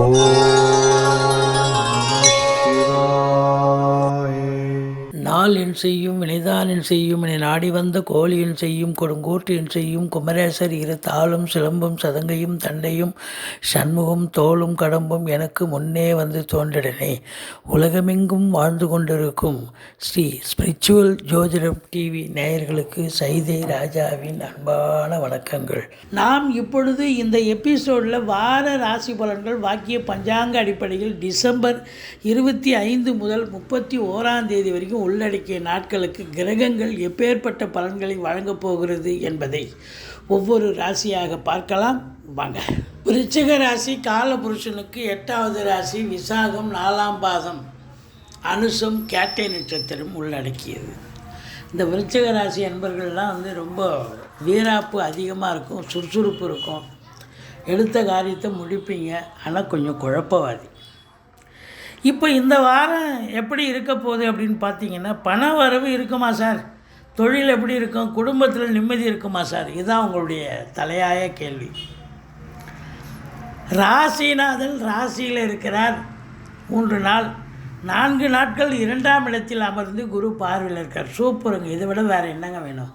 Oh. நாள் என் செய்யும் வினைதான் என் செய்யும் என நாடி வந்த கோழி என் செய்யும் கொடுங்கோட்டு என் செய்யும் குமரேசர் இரு தாளும் சிலம்பும் சதங்கையும் தண்டையும் சண்முகம் தோளும் கடம்பும் எனக்கு முன்னே வந்து தோன்றிடனே. உலகமெங்கும் வாழ்ந்து கொண்டிருக்கும் ஸ்ரீ ஸ்பிரிச்சுவல் ஜோதிடம் டிவி நேயர்களுக்கு சைதை ராஜாவின் அன்பான வணக்கங்கள். நாம் இப்பொழுது இந்த எபிசோடில் வார ராசி பலன்கள் வாக்கிய பஞ்சாங்க அடிப்படையில் டிசம்பர் இருபத்தி ஐந்து முதல் முப்பத்தி ஓராம் தேதி வரைக்கும் உள்ளடக்கிய நாட்களுக்கு கிரகங்கள் எப்பேற்பட்ட பலன்களை வழங்கப் போகிறது என்பதை ஒவ்வொரு ராசியாக பார்க்கலாம். வாங்க. விருச்சிக ராசி காலபுருஷனுக்கு எட்டாவது ராசி விசாகம் நாலாம் பாதம் அனுசம் கேட்டை நட்சத்திரம் உள்ளடக்கியது. இந்த விருச்சிக ராசி அன்பர்கள்லாம் வந்து ரொம்ப வீராப்பு அதிகமாக இருக்கும் சுறுசுறுப்பு இருக்கும். எடுத்த காரியத்தை முடிப்பீங்க. ஆனால் கொஞ்சம் குழப்பவாதி. இப்போ இந்த வாரம் எப்படி இருக்க போகுது அப்படின்னு பார்த்தீங்கன்னா பண வரவு இருக்குமா சார்? தொழில் எப்படி இருக்கும்? குடும்பத்தில் நிம்மதி இருக்குமா சார்? இதுதான் உங்களுடைய தலையாய கேள்வி. ராசிநாதன் ராசியில் இருக்கிறார். மூன்று நாள் நான்கு நாட்கள் இரண்டாம் இடத்தில் அமர்ந்து குரு பார்வையில் இருக்கார். சூப்பருங்க. இதை விட வேறு என்னங்க வேணும்?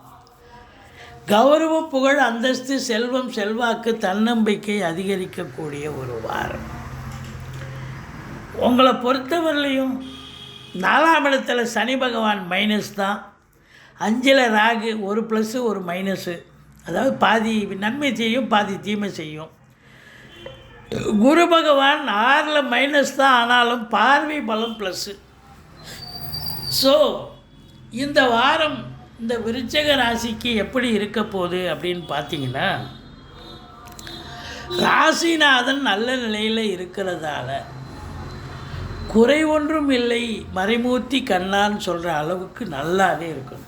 கௌரவம் புகழ் அந்தஸ்து செல்வம் செல்வாக்கு தன்னம்பிக்கை அதிகரிக்கக்கூடிய ஒரு வாரம். உங்களை பொறுத்தவரையிலையும் நாலாம் இடத்துல சனி பகவான் மைனஸ் தான். அஞ்சில் ராகு ஒரு ப்ளஸ்ஸு ஒரு மைனஸு அதாவது பாதி நன்மை செய்யும் பாதி தீமை செய்யும். குரு பகவான் ஆறில் மைனஸ் தான் ஆனாலும் பார்வை பலம் ப்ளஸ்ஸு ஸோ இந்த வாரம் இந்த விருச்சக ராசிக்கு எப்படி இருக்க போகுது அப்படின்னு பார்த்தீங்கன்னா ராசிநாதன் நல்ல நிலையில் இருக்கிறதால குறை ஒன்றும் இல்லை மறைமூர்த்தி கண்ணான்னு சொல்கிற அளவுக்கு நல்லாவே இருக்கும்.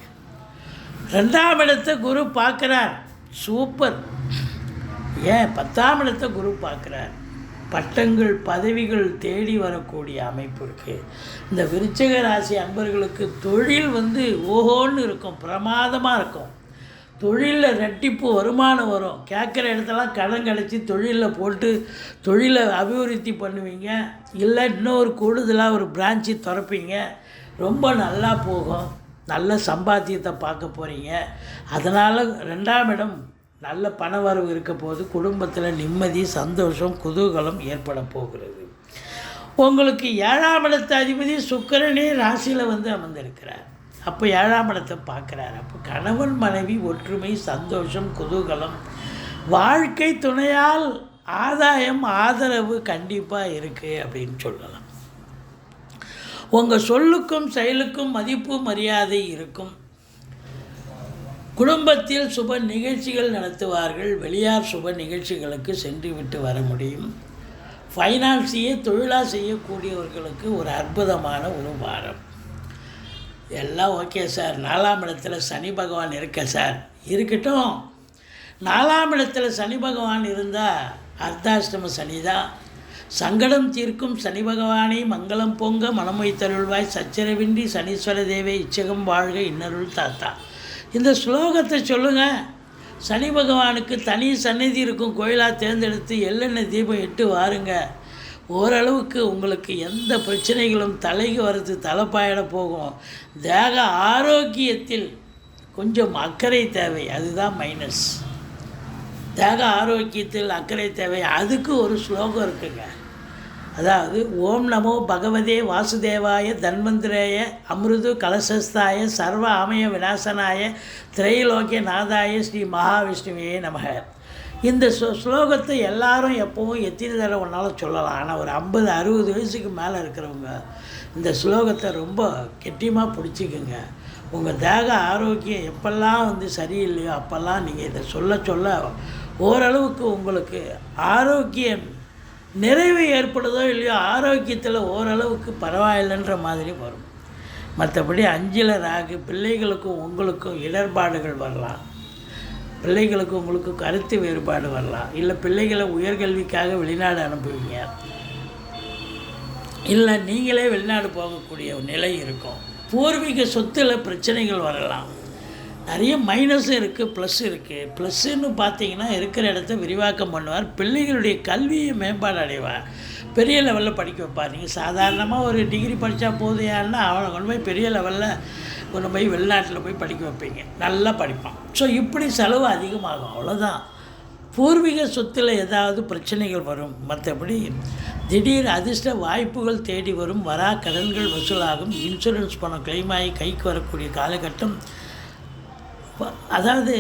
ரெண்டாம் இடத்தை குரு பார்க்குறார். சூப்பர் ஏன் பத்தாம் இடத்தை குரு பார்க்குறார்? பட்டங்கள் பதவிகள் தேடி வரக்கூடிய அமைப்பு இருக்குது இந்த விருச்சக ராசி அன்பர்களுக்கு தொழில் வந்து ஓஹோன்னு இருக்கும் பிரமாதமாக இருக்கும். தொழிலில் ரெட்டிப்பு வருமானம் வரும். கேட்குற இடத்தெல்லாம் கடன் கிடச்சி தொழிலில் போட்டு தொழிலை அபிவிருத்தி பண்ணுவீங்க. இல்லை இன்னொரு கூடுதலாக ஒரு பிரான்ச்சு திறப்பீங்க. ரொம்ப நல்லா போகும். நல்ல சம்பாத்தியத்தை பார்க்க போகிறீங்க அதனால் ரெண்டாம் இடம் நல்ல பண வரவு இருக்க போது குடும்பத்தில் நிம்மதி சந்தோஷம் குதூகலம் ஏற்பட போகிறது. உங்களுக்கு ஏழாம் இடத்து அதிபதி சுக்கரனே ராசியில் வந்து அமர்ந்திருக்கிறார். அப்போ ஏழாம் இடத்தை பார்க்குறாரு. அப்போ கணவன் மனைவி ஒற்றுமை சந்தோஷம் குதூகலம் வாழ்க்கை துணையால் ஆதாயம் ஆதரவு கண்டிப்பாக இருக்குது அப்படின்னு சொல்லலாம். உங்கள் சொல்லுக்கும் செயலுக்கும் மதிப்பு மரியாதை இருக்கும். குடும்பத்தில் சுப நிகழ்ச்சிகள் நடத்துவார்கள். வெளியார் சுப நிகழ்ச்சிகளுக்கு சென்று விட்டு வர முடியும். ஃபைனான்ஸையே தொழிலாக செய்யக்கூடியவர்களுக்கு ஒரு அற்புதமான ஒரு வாரம். எல்லாம் ஓகே சார். நாலாம் இடத்துல சனி பகவான் இருக்க சார். இருக்கட்டும். நாலாம் இடத்துல சனி பகவான் இருந்தால் அர்த்தாஷ்டம சனி தான் சங்கடம் தீர்க்கும் சனி பகவானை மங்களம் பொங்க மனமொய்த்தருள்வாய் சச்சரவின்றி சனீஸ்வர தேவை இச்சகம் வாழ்க இன்னருள் தாத்தா. இந்த ஸ்லோகத்தை சொல்லுங்கள் சனி பகவானுக்கு தனி சந்நிதி இருக்கும் கோயிலாக தேர்ந்தெடுத்து எள்ளெண்ணெய் தீபம் இட்டு வாருங்கள் ஓரளவுக்கு உங்களுக்கு எந்த பிரச்சனைகளும் தலைக்கு வரது தலைப்பாயிட போகும். தேக ஆரோக்கியத்தில் கொஞ்சம் அக்கறை தேவை அதுதான் மைனஸ் தேக ஆரோக்கியத்தில் அக்கறை தேவை அதுக்கு ஒரு ஸ்லோகம் இருக்குங்க. அதாவது ஓம் நமோ பகவதே வாசுதேவாய தன்வந்திரேய அமிர்து கலசஸ்தாய சர்வ ஆமய விநாசனாய திரைலோக்கிய நாதாய ஸ்ரீ மகாவிஷ்ணுவே நமக. இந்த ஸ்லோகத்தை எல்லாரும் எப்போவும் எத்தனை தடவை ஒன்றாலும் சொல்லலாம். ஆனால் ஒரு ஐம்பது அறுபது வயசுக்கு மேலே இருக்கிறவங்க இந்த ஸ்லோகத்தை ரொம்ப கெட்டியமாக பிடிச்சிக்குங்க. உங்கள் தேக ஆரோக்கியம் எப்பெல்லாம் வந்து சரியில்லையோ அப்போல்லாம் நீங்கள் இதை சொல்ல சொல்ல ஓரளவுக்கு உங்களுக்கு ஆரோக்கியம் நிறைவு ஏற்படுதோ இல்லையோ ஆரோக்கியத்தில் ஓரளவுக்கு பரவாயில்லைன்ற மாதிரி வரும். மற்றபடி அஞ்சில் ராகு பிள்ளைகளுக்கும் உங்களுக்கும் இடர்பாடுகள் வரலாம். பிள்ளைகளுக்கு உங்களுக்கு கருத்து வேறுபாடு வரலாம் இல்லை பிள்ளைகளை உயர்கல்விக்காக வெளிநாடு அனுப்புவீங்க? இல்லை நீங்களே வெளிநாடு போகக்கூடிய நிலை இருக்கும். பூர்வீக சொத்தில் பிரச்சனைகள் வரலாம். நிறைய மைனஸும் இருக்குது ப்ளஸ் இருக்குது ப்ளஸ்ஸுன்னு பார்த்தீங்கன்னா இருக்கிற இடத்த விரிவாக்கம் பண்ணுவார். பிள்ளைகளுடைய கல்வியை மேம்பாடு அடைவார். பெரிய லெவலில் படிக்க வைப்பார். நீங்கள் சாதாரணமாக ஒரு டிகிரி படித்தா போதையான்னா அவனை கொண்டு போய் பெரிய லெவலில் கொண்டு போய் வெளிநாட்டில் போய் படிக்க வைப்பீங்க. நல்லா படிப்பான். ஸோ இப்படி செலவு அதிகமாகும். அவ்வளோதான் பூர்வீக சொத்தில் ஏதாவது பிரச்சனைகள் வரும். மற்றபடி திடீர் அதிர்ஷ்ட வாய்ப்புகள் தேடி வரும். வரா கடன்கள் வசூலாகும். இன்சூரன்ஸ் பணம் claim ஆகி கைக்கு வரக்கூடிய காலகட்டம். அதாவது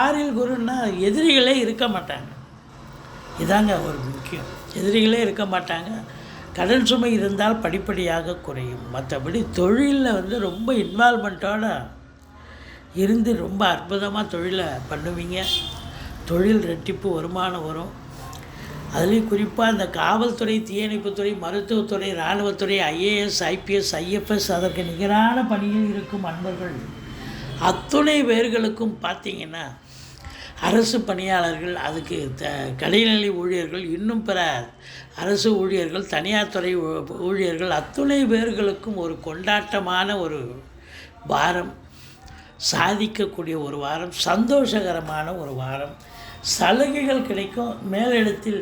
ஆறில் குருன்னா எதிரிகளே இருக்க மாட்டாங்க. இதாங்க ஒரு முக்கியம். எதிரிகளே இருக்க மாட்டாங்க. கடன் சுமை இருந்தால் படிப்படியாக குறையும். மற்றபடி தொழிலில் வந்து ரொம்ப இன்வால்மெண்ட்டோட இருந்து ரொம்ப அற்புதமாக தொழிலை பண்ணுவீங்க. தொழில் ரெட்டிப்பு வருமானம் வரும். அதுலேயும் குறிப்பாக இந்த காவல்துறை தீயணைப்புத்துறை மருத்துவத்துறை இராணுவத்துறை ஐஏஎஸ் ஐபிஎஸ் ஐஎஃப்எஸ் அதற்கு நிகரான பணியில் இருக்கும் அன்பர்கள். அத்துணை பேர்களுக்கும் பார்த்தீங்கன்னா அரசு பணியாளர்கள் அதுக்கு த கடைநிலை ஊழியர்கள் இன்னும் பிற அரசு ஊழியர்கள் தனியார் துறை ஊழியர்கள் அத்துணை பேர்களுக்கும் ஒரு கொண்டாட்டமான ஒரு வாரம் சாதிக்கக்கூடிய ஒரு வாரம் சந்தோஷகரமான ஒரு வாரம். சலுகைகள் கிடைக்கும் மேலிடத்தில்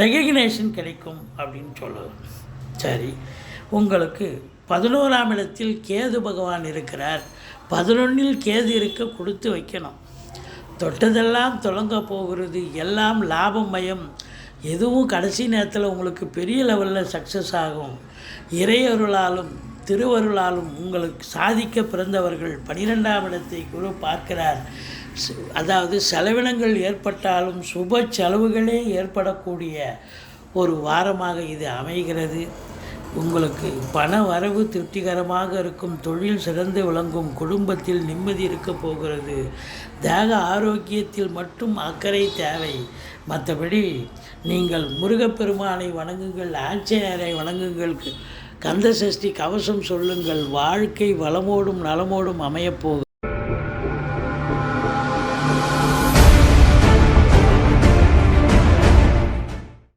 ரெகக்னேஷன் கிடைக்கும் அப்படின்னு சொல்லுவோம் சரி உங்களுக்கு பதினோராம் இடத்தில் கேது பகவான் இருக்கிறார். பதினொன்றில் கேது இருக்க கொடுத்து வைக்கணும். தொட்டதெல்லாம் தொடங்க போகிறது. எல்லாம் லாபமயம். எதுவும் கடைசி நேரத்தில் உங்களுக்கு பெரிய லெவலில் சக்ஸஸ் ஆகும். இறையருளாலும் திருவருளாலும் உங்களுக்கு சாதிக்க பிறந்தவர்கள் பனிரெண்டாம் இடத்தை குரு பார்க்கிறார். அதாவது செலவினங்கள் ஏற்பட்டாலும் சுப செலவுகளே ஏற்படக்கூடிய ஒரு வாரமாக இது அமைகிறது. உங்களுக்கு பண வரவு திருப்திகரமாக இருக்கும் தொழில் சிறந்து விளங்கும் குடும்பத்தில் நிம்மதி இருக்க போகிறது. தேக ஆரோக்கியத்தில் மட்டும் அக்கறை தேவை. மற்றபடி நீங்கள் முருகப்பெருமானை வணங்குங்கள் ஆஞ்சநேயரை வணங்குங்கள் கந்த சஷ்டி கவசம் சொல்லுங்கள் வாழ்க்கை வளமோடும் நலமோடும் அமையப்போகும்